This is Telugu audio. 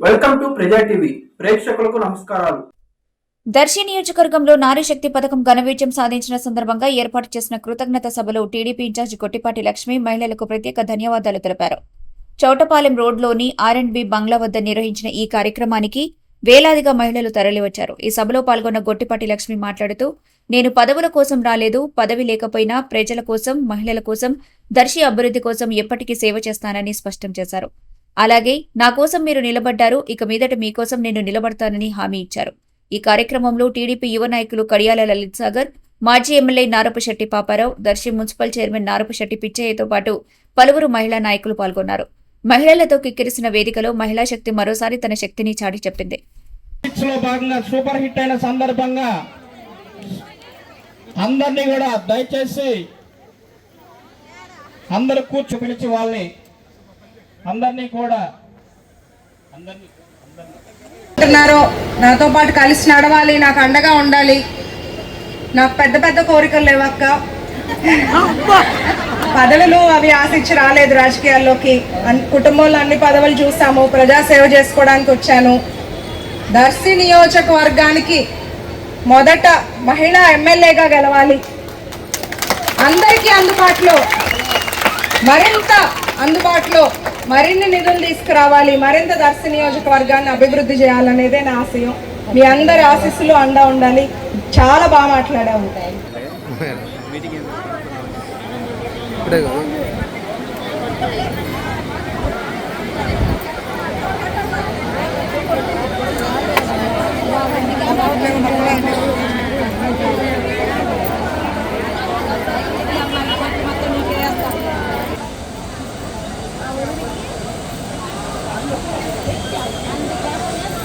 వెల్కమ్ టు ప్రజా టీవీ. ప్రేక్షకులకు నమస్కారాలు. దర్శి నియోజకవర్గంలో నారీ శక్తి పథకం ఘన విజయం సాధించిన సందర్భంగా ఏర్పాటు చేసిన కృతజ్ఞత సభలో టీడీపీ ఇన్ఛార్జి కొట్టిపాటి లక్ష్మి మహిళలకు ప్రత్యేక ధన్యవాదాలు తెలిపారు. చౌటపాలెం రోడ్లోని ఆర్ అండ్ బి బంగ్లా వద్ద నిర్వహించిన ఈ కార్యక్రమానికి వేలాదిగా మహిళలు తరలివచ్చారు. ఈ సభలో పాల్గొన్న గొట్టిపాటి లక్ష్మి మాట్లాడుతూ నేను పదవుల కోసం రాలేదు పదవి లేకపోయినా ప్రజల కోసం మహిళల కోసం దర్శి అభివృద్ధి కోసం ఎప్పటికీ సేవ చేస్తానని స్పష్టం చేశారు. అలాగే నా కోసం మీరు నిలబడ్డారు ఇక మీదట మీకోసం నేను నిలబడతానని హామీ ఇచ్చారు. ఈ కార్యక్రమంలో టీడీపీ యువ నాయకులు కడియాల లలిత్ సాగర్ మాజీ MLA Narapasetti Paparao Darsi municipal chairman Narapasetti పిచ్చయ్యతో పాటు పలువురు మహిళా నాయకులు పాల్గొన్నారు. మహిళలతో కిక్కిరిసిన వేదికలో మహిళా శక్తి మరోసారి తన శక్తిని చాటి చెప్పింది. సూపర్ హిట్ అయిన సందర్భంగా అందరినీ కూడా దయచేసి అందరు కూర్చో పిలిచి వాళ్ళని అందరినీ కూడా. అందరినీ నాతో పాటు కలిసి నడవాలి నాకు అండగా ఉండాలి. నాకు పెద్ద పెద్ద కోరికలు లేవక్క పదవులు అవి ఆశించి రాలేదు రాజకీయాల్లోకి. అన్- కుటుంబంలో అన్ని పదవులు చూసాము ప్రజాసేవ చేసుకోవడానికి వచ్చాను. దర్శి నియోజకవర్గానికి మొదట మహిళా ఎమ్మెల్యేగా గెలవాలి. అందరికీ అందుబాటులో మరింత అందుబాటులో మరిన్ని నిధులు తీసుకురావాలి మరింత దర్శ నియోజకవర్గాన్ని అభివృద్ధి చేయాలనేదే నా ఆశయం. మీ అందరి ఆశీస్సులు అండా ఉండాలి. చాలా బాగా మాట్లాడే ఉంటాయి